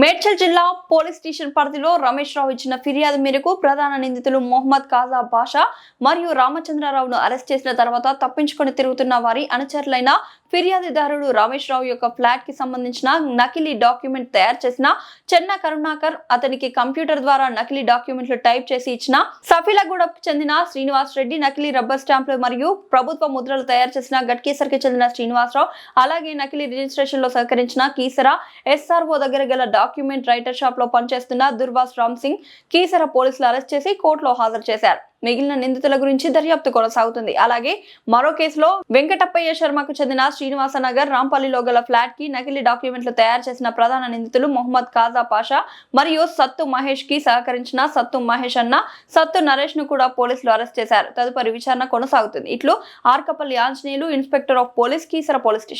మేడ్చల్ జిల్లా police station పరిధిలో రమేష్ రావు ఇచ్చిన ఫిర్యాదు మేరకు ప్రధాన నిందితులు మొహమ్మద్ కాజా బాషా మరియు రామచంద్రరావును అరెస్ట్ చేసిన తర్వాత తప్పించుకొని తిరుగుతున్న వారి అనుచరులైన ఫిర్యాదుదారుడు రమేష్ రావు యొక్క ఫ్లాట్కి సంబంధించిన నకిలీ డాక్యుమెంట్ తయారు చేసిన చెన్న కరుణాకర్ అతనికి కంప్యూటర్ ద్వారా నకిలీ డాక్యుమెంట్లు టైప్ చేసి ఇచ్చిన సఫీలగూడకు చెందిన శ్రీనివాస్ రెడ్డి నకిలీ రబ్బర్ స్టాంపులు మరియు ప్రభుత్వ ముద్రలు తయారు చేసిన గట్కేసర్కి చెందిన శ్రీనివాసరావు అలాగే నకిలీ రిజిస్ట్రేషన్లో సహకరించిన కీసర ఎస్ఆర్ఓ దగ్గర గల డాక్యుమెంట్ రైటర్ షాప్లో పనిచేస్తున్న దుర్వాస్ రామ్ సింగ్ కీసర పోలీసులు అరెస్ట్ చేసి కోర్టులో హాజరు చేశారు. మిగిలిన నిందితుల గురించి దర్యాప్తు కొనసాగుతుంది. అలాగే మరో కేసులో వెంకటప్పయ్య శర్మకు చెందిన శ్రీనివాస నగర్ రాంపల్లిలో గల ఫ్లాట్కి నకిలీ డాక్యుమెంట్లు తయారు చేసిన ప్రధాన నిందితులు మొహమ్మద్ కాజా పాషా మరియు సత్తు మహేష్కి సహకరించిన సత్తు మహేష్ అన్న సత్తు నరేష్ను కూడా పోలీసులు అరెస్ట్ చేశారు. తదుపరి విచారణ కొనసాగుతుంది. ఇట్లు Arkapalli Anjaneyulu inspector of police Keesara police station.